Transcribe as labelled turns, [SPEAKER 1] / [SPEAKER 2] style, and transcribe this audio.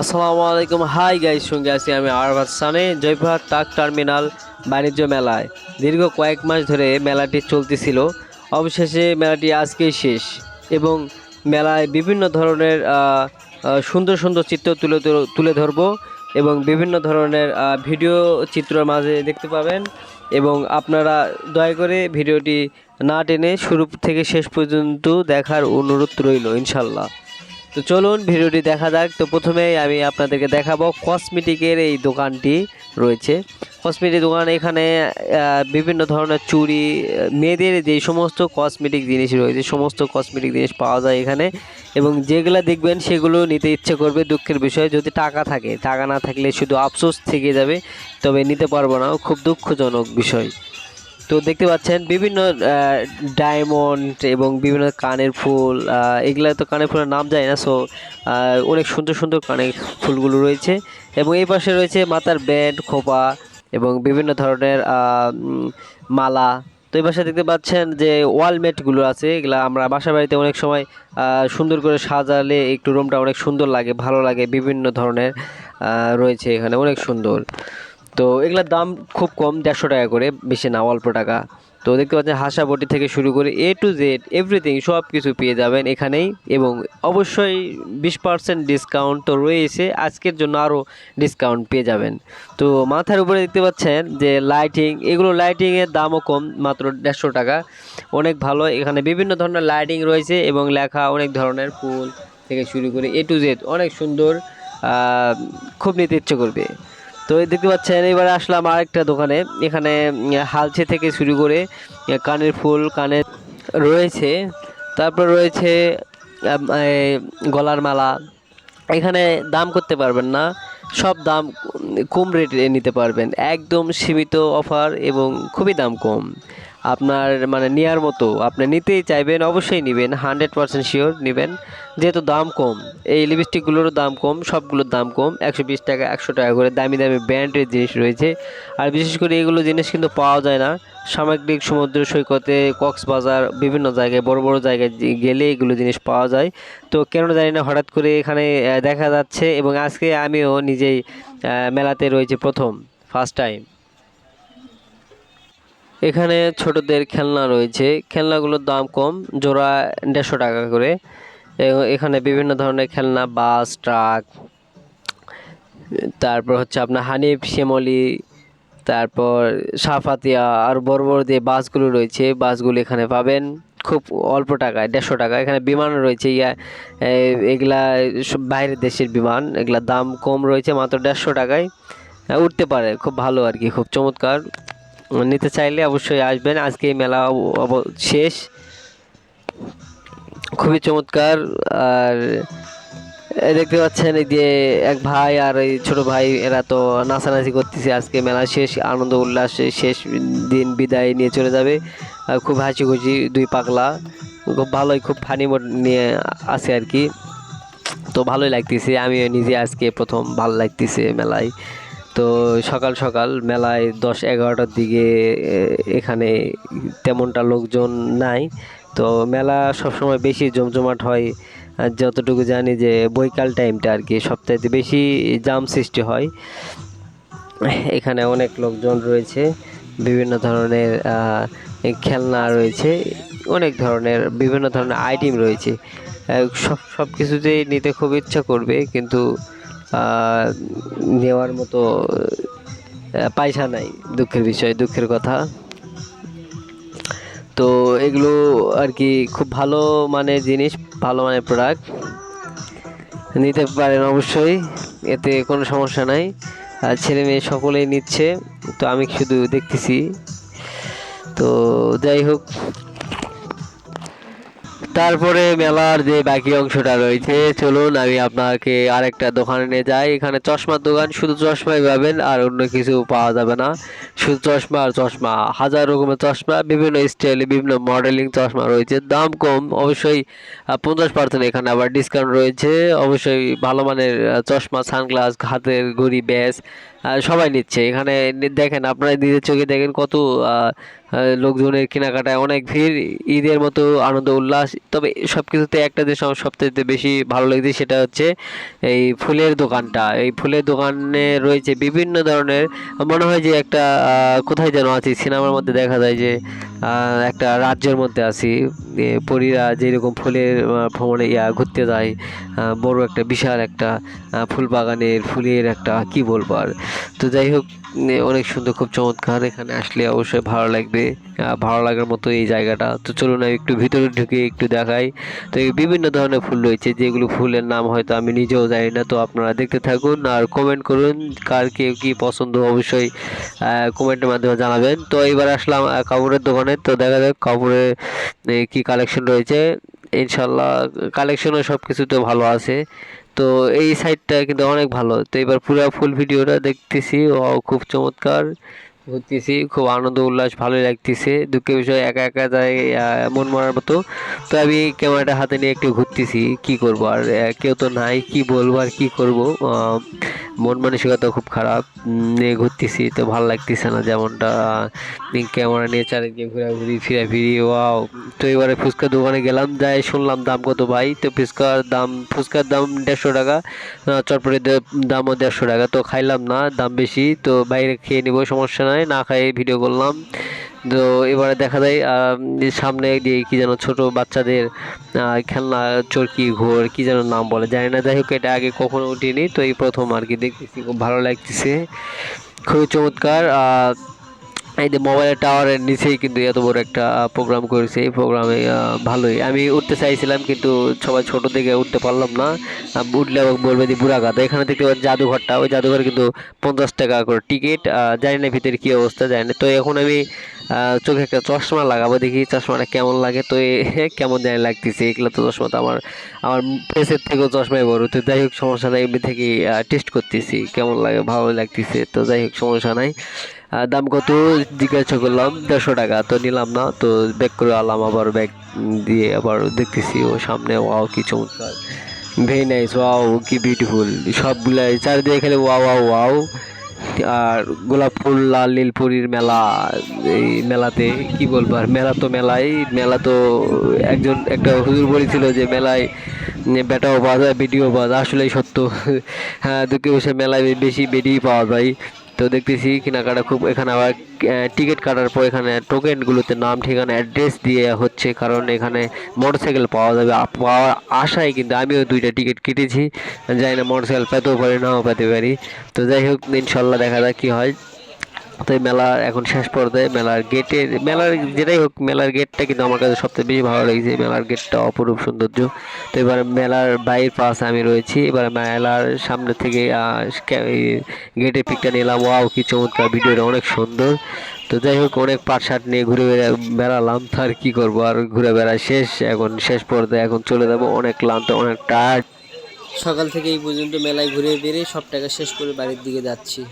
[SPEAKER 1] আসসালামু আলাইকুম। Hi guys সঙ্গে আছি আমি আরবাদ সানে, জয়পুরহাট ট্রাক টার্মিনাল বাণিজ্য মেলায়। দীর্ঘ কয়েক মাস ধরে মেলাটি চলতেছিল। অবশেষে মেলাটি আজকেই শেষ এবং মেলায় বিভিন্ন ধরনের সুন্দর সুন্দর চিত্র তুলে তুলে- তুলে ধরবো এবং বিভিন্ন ধরনের ভিডিও চিত্রের মাঝে দেখতে পাবেন এবং আপনারা দয়া করে ভিডিওটি না টেনে শুরু থেকে শেষ পর্যন্ত দেখার অনুরোধ রইল, ইনশাল্লাহ। তো চলুন ভিডিওটি দেখা যাক। তো প্রথমেই আমি আপনাদেরকে দেখাবো কসমেটিকের এই দোকানটি রয়েছে। কসমেটিক দোকান এখানে বিভিন্ন ধরনের চুড়ি, মেয়েদের যে সমস্ত কসমেটিক জিনিস রয়েছে, সমস্ত কসমেটিক জিনিস পাওয়া যায় এখানে। এবং যেগুলো দেখবেন সেগুলো নিতে ইচ্ছে করবে দুঃখের বিষয়, যদি টাকা থাকে। টাকা না থাকলে শুধু আফসোস থেকে যাবে, তবে নিতে পারব না। খুব দুঃখজনক বিষয়। তো দেখতে পাচ্ছেন বিভিন্ন ডায়মন্ড এবং বিভিন্ন কানের ফুল এগুলা তো কানের ফুলের নাম যায় না সো অনেক সুন্দর সুন্দর কানের ফুলগুলো রয়েছে। এবং এই পাশে রয়েছে মাথার ব্যান্ড খোপা এবং বিভিন্ন ধরনের মালা। তো এই পাশে দেখতে পাচ্ছেন যে ওয়ালমেটগুলো আছে, এগুলা আমরা বাসা বাড়িতে অনেক সময় সুন্দর করে সাজালে একটু রুমটা অনেক সুন্দর লাগে, ভালো লাগে, বিভিন্ন ধরনের রয়েছে এখানে, অনেক সুন্দর। তো এগুলোর দাম খুব কম, দেড়শো টাকা করে, বেশি না, অল্প টাকা। তো দেখতে পাচ্ছেন হাসা বটি থেকে শুরু করে এ টু জেড এভরিথিং সব কিছু পেয়ে যাবেন এখানেই। এবং অবশ্যই বিশ পার্সেন্ট ডিসকাউন্ট তো রয়েছে, আজকের জন্য আরও ডিসকাউন্ট পেয়ে যাবেন। তো মাথার উপরে দেখতে পাচ্ছেন যে লাইটিং এগুলো লাইটিংয়ের দামও কম, মাত্র দেড়শো টাকা। অনেক ভালো, এখানে বিভিন্ন ধরনের লাইটিং রয়েছে এবং লেখা অনেক ধরনের ফুল থেকে শুরু করে এ টু জেড অনেক সুন্দর খুব নিতে ইচ্ছে করবে। তো এই দেখতে পাচ্ছেন, এবারে আসলাম আরেকটা দোকানে। এখানে হালছে থেকে শুরু করে কানের ফুল, কানের রয়েছে। তারপর রয়েছে গলার মালা। এখানে দাম করতে পারবেন না, সব দাম কম রেটে নিতে পারবেন। একদম সীমিত অফার এবং খুবই দাম কম। আপনার মানে নেওয়ার মতো। আপনি নিতেই চাইবেন, অবশ্যই নেবেন হান্ড্রেড পার্সেন্ট শিওর নেবেন। যেহেতু দাম কম, এই লিপস্টিকগুলোরও দাম কম, সবগুলোর দাম কম, একশো বিশ টাকা, একশো টাকা করে দামি দামি ব্র্যান্ডের জিনিস রয়েছে। আর বিশেষ করে এগুলো জিনিস কিন্তু পাওয়া যায় না। সামগ্রিক সমুদ্র সৈকতে, কক্সবাজার, বিভিন্ন জায়গায়, বড় বড় জায়গায় গেলে এগুলো জিনিস পাওয়া যায়। তো কেন জানি না, হঠাৎ করে এখানে দেখা যাচ্ছে এবং আজকে আমিও নিজেই মেলাতে রয়েছে প্রথম ফার্স্ট টাইম এখানে ছোটদের খেলনা রয়েছে। খেলনাগুলোর দাম কম, জোড়া দেড়শো টাকা করে। এখানে বিভিন্ন ধরনের খেলনা, বাস, ট্রাক, তারপর হচ্ছে আপনার হানিফ শ্যামলি তারপর সাফাতিয়া, আর বড় বড় যে বাসগুলো রয়েছে, বাসগুলো এখানে পাবেন। খুব অল্প টাকায়, দেড়শো টাকা। এখানে বিমান রয়েছে, ইয়া এগুলা বাইরের দেশের বিমান। এগুলার দাম কম রয়েছে, মাত্র দেড়শো টাকায়। উঠতে পারে, খুব ভালো আর কি, খুব চমৎকার। নিতে চাইলে অবশ্যই আসবেন। আজকে এই মেলা শেষ। খুবই চমৎকার। আর দেখতে পাচ্ছেন এই যে এক ভাই আর এই ছোট ভাই, এরা তো নাচানাচি করতেছে। আজকে মেলা শেষ, আনন্দ উল্লাস শেষ দিন বিদায় নিয়ে চলে যাবে। আর খুব হাসি খুশি দুই পাগলা। খুব ভালোই, খুব ফানি মোড নিয়ে আছে আর কি। তো ভালোই লাগতেছে। আমিও নিজে আজকে প্রথম ভালো লাগতেছে মেলায়। তো সকাল সকাল মেলায় দশ এগারোটার দিকে এখানে তেমনটা লোকজন নাই। তো মেলা সবসময় বেশি জমজমাট হয়। যতটুকু জানি যে বৈকাল টাইমটা আর কি সবচাইতে বেশি জাম সৃষ্টি হয়। এখানে অনেক লোকজন রয়েছে, বিভিন্ন ধরনের খেলনা রয়েছে, অনেক ধরনের, বিভিন্ন ধরনের আইটেম রয়েছে। সব সব কিছুতেই নিতে খুব ইচ্ছা করবে, কিন্তু নেওয়ার মতো পয়সা নাই, দুঃখের বিষয়, দুঃখের কথা। তো এগুলো আর কি খুব ভালো মানের জিনিস, ভালো মানের প্রোডাক্ট নিতে পারেন অবশ্যই, এতে কোনো সমস্যা নাই। আর ছেলে মেয়ে সকলেই নিচ্ছে, তো আমি শুধু দেখতেছি। তো যাই হোক তারপরে মেলার যে বাকি অংশটা রয়েছে, চলুন আমি আপনাকে আরেকটা দোকানে নিয়ে যাই। এখানে চশমার দোকান, শুধু চশমাই পাবেন, আর অন্য কিছু পাওয়া যাবে না। শুধু চশমা আর চশমা, হাজার রকমের চশমা, বিভিন্ন স্টাইলে বিভিন্ন মডেলিং চশমা রয়েছে। দাম কম, অবশ্যই পঞ্চাশ পার্সেন্ট এখানে আবার ডিসকাউন্ট রয়েছে। অবশ্যই ভালো মানের চশমা, সানগ্লাস, হাতের ঘড়ি, ব্যাস সবাই নিচ্ছে। এখানে দেখেন, আপনারা নিজের চোখে দেখেন কত লোকজনের কেনাকাটায় অনেক ভিড়, ঈদের মতো আনন্দ, উল্লাস। তবে সব কিছুতে একটা আমার সবথেকে বেশি ভালো লেগেছে সেটা হচ্ছে এই ফুলের দোকানটা। এই ফুলের দোকানে রয়েছে বিভিন্ন ধরনের, মনে হয় যে একটা কোথায় যেন আছি, সিনেমার মধ্যে দেখা যায় যে একটা রাজ্যের মধ্যে আছি। পরীরা যেরকম ফুলের ভ্রমণে, ইয়া, ঘুরতে যায় বড় একটা, বিশাল একটা ফুল বাগানের ফুলের একটা, কি বলব আর তো যাই হোক অনেক সুন্দর খুব চমৎকার এখানে আসলে অবশ্যই ভালো লাগবে। ভালো লাগার মতো এই জায়গাটা। তো চলুন আমি একটু ভিতরে ঢুকে একটু দেখাই। তো বিভিন্ন ধরনের ফুল রয়েছে যেগুলো ফুলের নাম হয়তো আমি নিজেও জানি না তো আপনারা দেখতে থাকুন আর কমেন্ট করুন কার কে কি পছন্দ অবশ্যই কমেন্টের মাধ্যমে জানাবেন। তো এবার আসলাম কাপড়ের দোকানে। তো দেখা যাক কাপড়ের এ, কি কালেকশন রয়েছে। ইনশাল্লাহ কালেকশনও সব কিছুতে ভালো আছে। তো এই সাইডটা কিন্তু অনেক ভালো। তো এবার পুরো ফুল ভিডিওটা দেখতেছি। ও খুব চমৎকার। ঘুরতেছি খুব আনন্দ উল্লাস ভালোই লাগতেছে। দুঃখের বিষয় একা একা আহ, মন মারার মতো। তো আমি ক্যামেরাটা হাতে নিয়ে একটু ঘুরতেছি কি করব? আর কেউ তো নাই কি বলব আর কি করব? মন মানসিকতা খুব খারাপ নিয়ে ঘুরতেছি, তো ভালো লাগতেছে না যেমনটা ক্যামেরা নিয়ে চারিদিকে ঘোরাঘুরি, ফিরাফিরি ওয়াও তো এবারে ফুচকা দোকানে গেলাম, যাই শুনলাম দাম কত ভাই? তো ফুচকার দাম ফুচকার দাম দেড়শো টাকা চটপটির দামও দেড়শো টাকা, তো খাইলাম না, দাম বেশি, তো বাইরে খেয়ে নিব, সমস্যা নাই, না খাই ভিডিও করলাম। তো এবারে দেখা যায় সামনে দিয়ে কি যেন ছোট বাচ্চাদের খেলনা, চরকি, ঘোর কি যেন নাম বলে, জানি না। যাই হোক, এটা আগে কখনো উঠিনি, তো এই প্রথম আর কি দেখতেছি, খুব ভালো লাগতেছে। খুবই চমৎকার এই যে মোবাইলের টাওয়ারের নিচেই কিন্তু এত বড় একটা প্রোগ্রাম করেছে। এই প্রোগ্রামে ভালোই। আমি উঠতে চাইছিলাম কিন্তু সবাই ছোট থেকে উঠতে পারলাম না। উঠলে বলবে যে, বুড়া গাদা এখানে দেখতে পাচ্ছি জাদুঘরটা। ওই জাদুঘরে কিন্তু পঞ্চাশ টাকা করে টিকিট জানি না ভিতরে কী অবস্থা, জানি না। তো এখন আমি চোখে একটা চশমা লাগাবো দেখি, চশমাটা কেমন লাগে। তো কেমন জানি লাগতেছে, এগুলো তো চশমা তো আমার আমার ফেসের থেকেও চশমাই বড়। তো যাই হোক সমস্যা নাই এমনি থেকেই টেস্ট করতেছি, কেমন লাগে, ভালো লাগতেছে। তো যাই হোক, সমস্যা নাই। দাম কত? জিজ্ঞাসা করলাম, দেড়শো টাকা। তো নিলাম না, তো ব্যাক করে আলাম আবার ব্যাগ দিয়ে আবার দেখতেছি ও সামনে, ওয়াও, কি চমৎকার। ভেরি নাইস ওয়াও, কি বিউটিফুল সবগুলাই চারিদিকে খেলে ওয়াও ওয়াও ওয়াও। আর গোলাপ ফুল, লাল নীলপুরীর মেলা, এই মেলাতে, কি বলব আর, মেলা তো মেলাই, মেলা তো একজন, একটা হুজুর বলেছিল যে মেলায় বেটাও পাওয়া যায়, বেটিও পাওয়া যায়, আসলেই সত্য। হ্যাঁ দুঃখে বসে মেলায় বেশি বেটি পাওয়া যায়। তো দেখতেছি কেনাকাটা খুব, এখানে আবার টিকিট কাটার পর এখানে টোকেনগুলোতে নাম, ঠিকানা, অ্যাড্রেস দিয়ে হচ্ছে, কারণ এখানে মোটরসাইকেল পাওয়া যাবে পাওয়ার আশায় কিন্তু আমিও দুইটা টিকিট কেটেছি। জানি না মোটরসাইকেল পেতেও পারি, নাও পেতে পারি। তো যাই হোক, ইনশাল্লাহ দেখা যাক কী হয়। তো মেলার এখন শেষ পর্যায়ে মেলার গেটের, মেলার যেটাই হোক, মেলার গেটটা কিন্তু আমার কাছে সবথেকে বেশি ভালো লেগেছে। মেলার গেটটা অপরূপ সৌন্দর্য। তো এবার মেলার বাইরের পাশে আমি রয়েছি। এবার মেলার সামনে থেকে গেটের পিকটা নিলাম। ওয়াও, কি চমৎকার ভিডিওটা, অনেক সুন্দর। তো যাই হোক, অনেক পাট শার্ট নিয়ে ঘুরে বেড়া- বেড়ালাম। আর কি করব? আর ঘুরে বেড়া শেষ। এখন শেষ পর্যায়ে এখন চলে যাব অনেক ক্লান্ত, অনেক টায়ার্ড সকাল থেকে এই পর্যন্ত মেলায় ঘুরে বেরিয়ে সব টাকা শেষ করে বাড়ির দিকে যাচ্ছি।